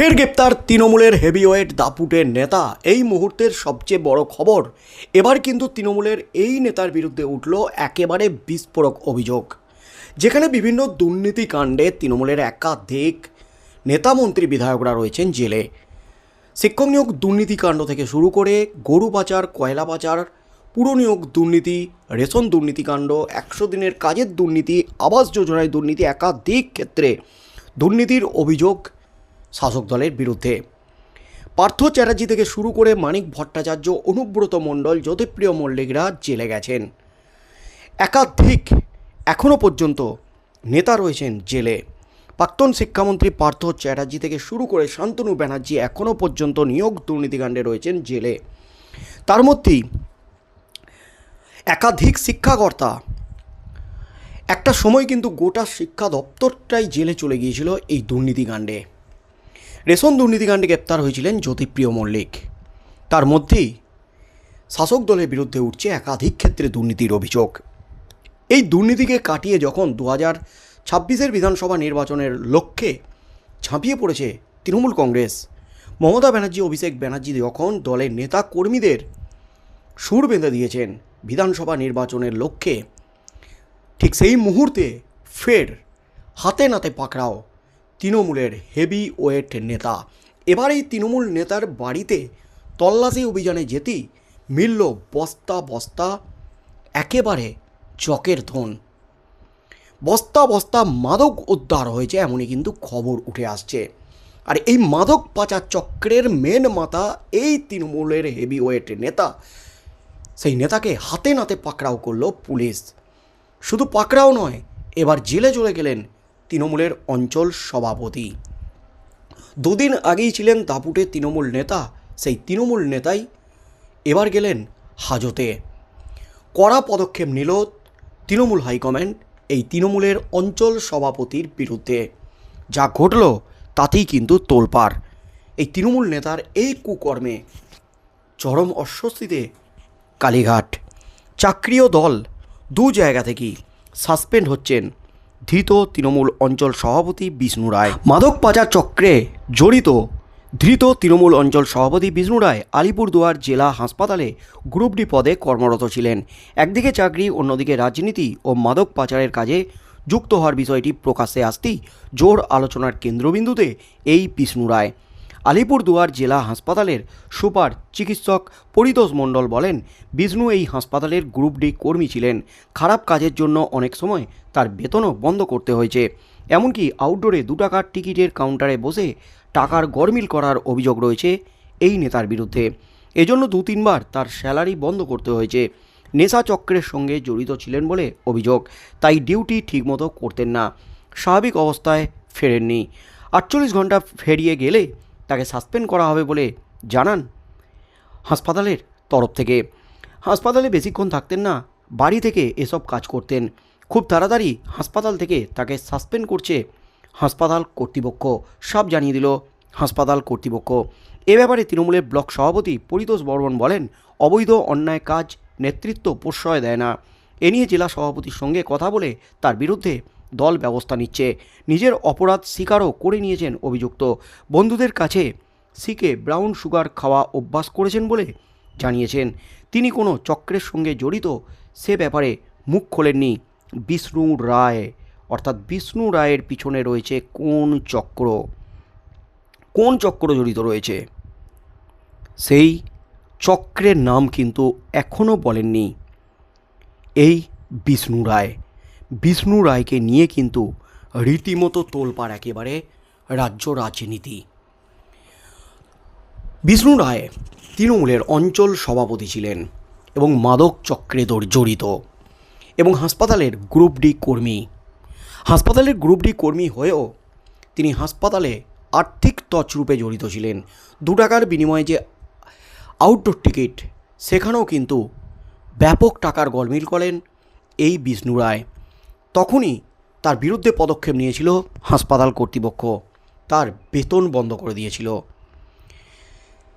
ফের গ্রেপ্তার তৃণমূলের হেভিওয়েট দাপুটের নেতা। এই মুহূর্তের সবচেয়ে বড় খবর, এবার কিন্তু তৃণমূলের এই নেতার বিরুদ্ধে উঠল একেবারে বিস্ফোরক অভিযোগ। যেখানে বিভিন্ন দুর্নীতি কাণ্ডে তৃণমূলের একাধিক নেতা মন্ত্রী বিধায়করা রয়েছেন জেলে। শিক্ষক নিয়োগ দুর্নীতিকাণ্ড থেকে শুরু করে গরু পাচার, কয়লা পাচার, পুর নিয়োগ দুর্নীতি, রেশন দুর্নীতিকাণ্ড একশো দিনের কাজের দুর্নীতি, আবাস যোজনায় দুর্নীতি একাধিক ক্ষেত্রে দুর্নীতির অভিযোগ শাসক দলের বিরুদ্ধে। পার্থ চ্যাটার্জি থেকে শুরু করে মানিক ভট্টাচার্য, অনুব্রত মণ্ডল, জ্যোতিপ্রিয় মল্লিকরা জেলে গেছেন। একাধিক এখনও পর্যন্ত নেতা রয়েছেন জেলে। প্রাক্তন শিক্ষামন্ত্রী পার্থ চ্যাটার্জি থেকে শুরু করে শান্তনু ব্যানার্জি এখনও পর্যন্ত নিয়োগ দুর্নীতিকাণ্ডে রয়েছেন জেলে। তার মধ্যেই একাধিক শিক্ষাকর্তা। একটা সময় কিন্তু গোটা শিক্ষা দপ্তরটাই জেলে চলে গিয়েছিল এই দুর্নীতিকাণ্ডে। রেশন দুর্নীতিকাণ্ডে গ্রেপ্তার হয়েছিলেন জ্যোতিপ্রিয় মল্লিক। তার মধ্যেই শাসক দলের বিরুদ্ধে উঠছে একাধিক ক্ষেত্রে দুর্নীতির অভিযোগ। এই দুর্নীতিকে কাটিয়ে যখন দু হাজার ছাব্বিশের বিধানসভা নির্বাচনের লক্ষ্যে ঝাঁপিয়ে পড়েছে তৃণমূল কংগ্রেস, মমতা ব্যানার্জি, অভিষেক ব্যানার্জি যখন দলের নেতা কর্মীদের সুর বেঁধে দিয়েছেন বিধানসভা নির্বাচনের লক্ষ্যে, ঠিক সেই মুহূর্তে ফের হাতে নাতে পাকড়াও তৃণমূলের হেভি ওয়েট নেতা। এবার এই তৃণমূল নেতার বাড়িতে তল্লাশি অভিযানে যেতেই মিলল বস্তা বস্তা, একেবারে চকের ধন। বস্তা বস্তা মাদক উদ্ধার হয়েছে এমনই কিন্তু খবর উঠে আসছে। আর এই মাদক পাচার চক্রের মেন মাথা এই তৃণমূলের হেভি ওয়েট নেতা। সেই নেতাকে হাতে নাতে পাকড়াও করল পুলিশ। শুধু পাকড়াও নয়, এবার জেলে চলে গেলেন তৃণমূলের অঞ্চল সভাপতি। দুদিন আগেই ছিলেন দাপুটে তৃণমূল নেতা, সেই তৃণমূল নেতাই এবার গেলেন হাজতে। কড়া পদক্ষেপ নিল তৃণমূল হাইকমান্ড এই তৃণমূলের অঞ্চল সভাপতির বিরুদ্ধে। যা ঘটল তাতেই কিন্তু তোলপাড়। এই তৃণমূল নেতার এই কুকর্মে চরম অস্বস্তিতে কালীঘাট। চাকরিও দল দু জায়গা থেকেই সাসপেন্ড হচ্ছেন ধৃত তৃণমূল অঞ্চল সভাপতি বিষ্ণু রায়। মাদক পাচার চক্রে জড়িত ধৃত তৃণমূল অঞ্চল সভাপতি বিষ্ণু রায় আলিপুরদুয়ার জেলা হাসপাতালে গ্রুপ ডি পদে কর্মরত ছিলেন। একদিকে চাকরি, অন্যদিকে রাজনীতি ও মাদক পাচারের কাজে যুক্ত হওয়ার বিষয়টি প্রকাশ্যে আসতেই জোর আলোচনার কেন্দ্রবিন্দুতে এই বিষ্ণু রায়। আলিপুরদুয়ার জেলা হাসপাতালের সুপার চিকিৎসক পরিতোষ মণ্ডল বলেন, বিষ্ণু এই হাসপাতালের গ্রুপ ডি কর্মী ছিলেন। খারাপ কাজের জন্য অনেক সময় তার বেতনও বন্ধ করতে হয়েছে। এমনকি আউটডোরে দু টাকার টিকিটের কাউন্টারে বসে টাকার গরমিল করার অভিযোগ রয়েছে এই নেতার বিরুদ্ধে। এজন্য দু তিনবার তার স্যালারি বন্ধ করতে হয়েছে। নেশা চক্রের সঙ্গে জড়িত ছিলেন বলে অভিযোগ। তাই ডিউটি ঠিকমতো করতেন না। স্বাভাবিক অবস্থায় ফেরেননি। আটচল্লিশ ঘণ্টা ফেরিয়ে গেলে তাকে সাসপেন্ড করা হবে বলে জানান। হাসপাতালের তরফ থেকে। হাসপাতালে বেশিক্ষণ থাকতেন না, বাড়ি থেকে এসব কাজ করতেন। খুব তাড়াতাড়ি হাসপাতাল থেকে তাকে সাসপেন্ড করছে হাসপাতাল কর্তৃপক্ষ। সব জানিয়ে দিল হাসপাতাল কর্তৃপক্ষ। এ ব্যাপারে তৃণমূলের ব্লক সভাপতি পরিতোষ বর্মন বলেন, অবৈধ অন্যায় কাজ নেতৃত্ব প্রশ্রয় দেয় না। এ নিয়ে জেলা সভাপতির সঙ্গে কথা বলে তার বিরুদ্ধে দল ব্যবস্থা নিচ্ছে। নিজের অপরাধ স্বীকারও করে নিয়েছেন অভিযুক্ত। বন্ধুদের কাছে সিকে ব্রাউন সুগার খাওয়া অভ্যাস করেছেন বলে জানিয়েছেন। তিনি কোনো চক্রের সঙ্গে জড়িত, সে ব্যাপারে মুখ খোলেননি। বিষ্ণু রায়, অর্থাৎ বিষ্ণু রায়ের পিছনে রয়েছে কোন চক্র? কোন চক্র জড়িত রয়েছে? সেই চক্রের নাম কিন্তু এখনও বলেননি। এই বিষ্ণু রায়। বিষ্ণু রায়কে নিয়ে কিন্তু রীতিমতো তোলপাড় একেবারে রাজ্য রাজনীতি। বিষ্ণু রায় তৃণমূলের অঞ্চল সভাপতি ছিলেন এবং মাদক চক্রে জড়িত এবং হাসপাতালের গ্রুপ ডি কর্মী। হাসপাতালের গ্রুপ ডি কর্মী হয়েও তিনি হাসপাতালে আর্থিক তছরূপে জড়িত ছিলেন। দু টাকার বিনিময়ে যে আউটডোর টিকিট সেখানেও কিন্তু ব্যাপক টাকার গলমিল করেন এই বিষ্ণু রায়। তখনই তার বিরুদ্ধে পদক্ষেপ নিয়েছিল হাসপাতাল কর্তৃপক্ষ। তার বেতন বন্ধ করে দিয়েছিল।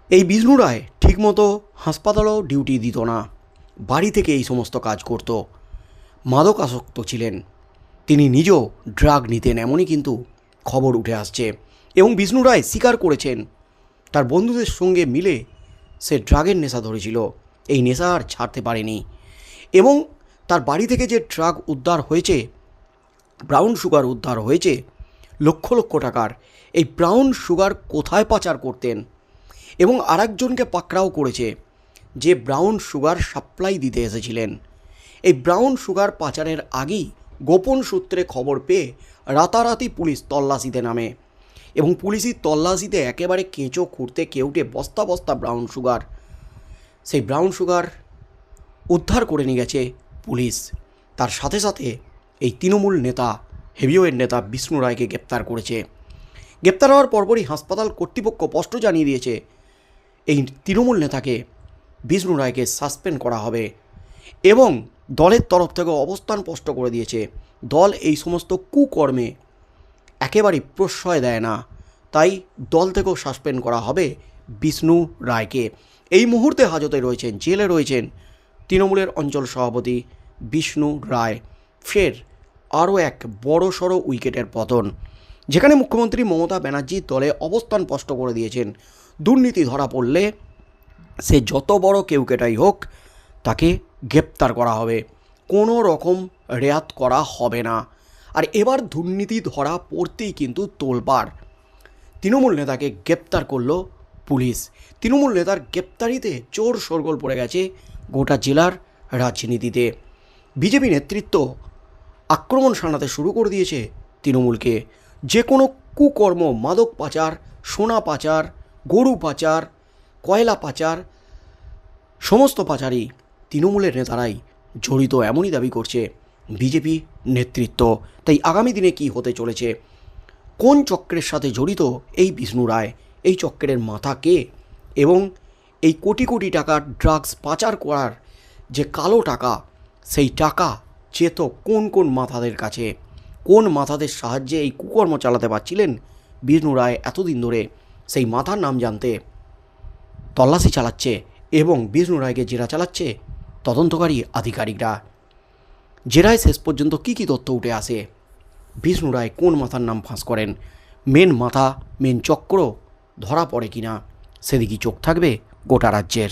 এই বিষ্ণু রায় ঠিকমতো হাসপাতালও ডিউটি দিত না। বাড়ি থেকে এই সমস্ত কাজ করত। মাদক আসক্ত ছিলেন। তিনি নিজেও ড্রাগ নিতেন এমনই কিন্তু খবর উঠে আসছে এবং বিষ্ণু রায় স্বীকার করেছেন, তার বন্ধুদের সঙ্গে মিলে সে ড্রাগের নেশা ধরেছিল। এই নেশা আর ছাড়তে পারেনি এবং তার বাড়ি থেকে যে ড্রাগ উদ্ধার হয়েছে, ব্রাউন সুগার উদ্ধার হয়েছে, লক্ষ লক্ষ টাকার। এই ব্রাউন সুগার কোথায় পাচার করতেন? এবং আরেকজনকে পাকড়াও করেছে, যে ব্রাউন সুগার সাপ্লাই দিতে এসেছিলেন। এই ব্রাউন সুগার পাচারের আগেই গোপন সূত্রে খবর পেয়ে রাতারাতি পুলিশ তল্লাশিতে নামে। এবং পুলিশি তল্লাশিতে একেবারে কেঁচো, খুঁড়তে, কেউটে বস্তা বস্তা ব্রাউন সুগার। সেই ব্রাউন সুগার উদ্ধার করে নিয়ে গেছে পুলিশ। তার সাথে সাথে এই তৃণমূল নেতা, হেভিওয়ের নেতা বিষ্ণু রায়কে গ্রেপ্তার করেছে। গ্রেপ্তার হওয়ার পরপরই হাসপাতাল কর্তৃপক্ষ স্পষ্ট জানিয়ে দিয়েছে, এই তৃণমূল নেতাকে বিষ্ণু রায়কে সাসপেন্ড করা হবে এবং দলের তরফ থেকে অবস্থান স্পষ্ট করে দিয়েছে। দল এই সমস্ত কুকর্মে একেবারেই প্রশ্রয় দেয় না, তাই দল থেকেও সাসপেন্ড করা হবে বিষ্ণু রায়কে। এই মুহূর্তে হাজতে রয়েছেন, জেলে রয়েছেন তৃণমূলের অঞ্চল সভাপতি বিষ্ণু রায়। ফের আরও এক বড় সড়ো উইকেটের পতন। যেখানে মুখ্যমন্ত্রী মমতা ব্যানার্জি দলে অবস্থান স্পষ্ট করে দিয়েছেন। দুর্নীতি ধরা পড়লে সে যত বড় কেউকেটাই হোক তাকে গ্রেপ্তার করা হবে। কোনো রকম রেয়াত করা হবে না। আর এবার দুর্নীতি ধরা পড়তেই কিন্তু তোলপাড়। তৃণমূল নেতাকে গ্রেপ্তার করল পুলিশ। তৃণমূল নেতার গ্রেপ্তারিতে চোর সরগোল পড়ে গেছে গোটা জেলার রাজনীতিতে। বিজেপি নেতৃত্ব আক্রমণ শানাতে শুরু করে দিয়েছে তৃণমূলকে। যে কোনো কুকর্ম, মাদক পাচার, সোনা পাচার, গরু পাচার, কয়লা পাচার, সমস্ত পাচারই তৃণমূলের নেতারাই জড়িত এমনই দাবি করছে বিজেপি নেতৃত্ব। তাই আগামী দিনে কি হতে চলেছে? কোন চক্রের সাথে জড়িত এই বিষ্ণু রায়? এই চক্রের মাথা কে? এবং এই কোটি কোটি টাকার ড্রাগস পাচার করার যে কালো টাকা, সেই টাকা যেত কোন কোন মাথাদের কাছে? কোন মাথাদের সাহায্যে এই কুকর্ম চালাতে পারছিলেন বিষ্ণু রায় এতদিন ধরে? সেই মাথার নাম জানতে তল্লাশি চালাচ্ছে এবং বিষ্ণু রায়কে জেরা চালাচ্ছে তদন্তকারী আধিকারিকরা। জেরায় শেষ পর্যন্ত কী কী তথ্য উঠে আসে? বিষ্ণু রায় কোন মাথার নাম ফাঁস করেন? মেন মাথা, মেন চক্র ধরা পড়ে কিনা? সেদিকে চোখ থাকবে? গোটা রাজ্যের।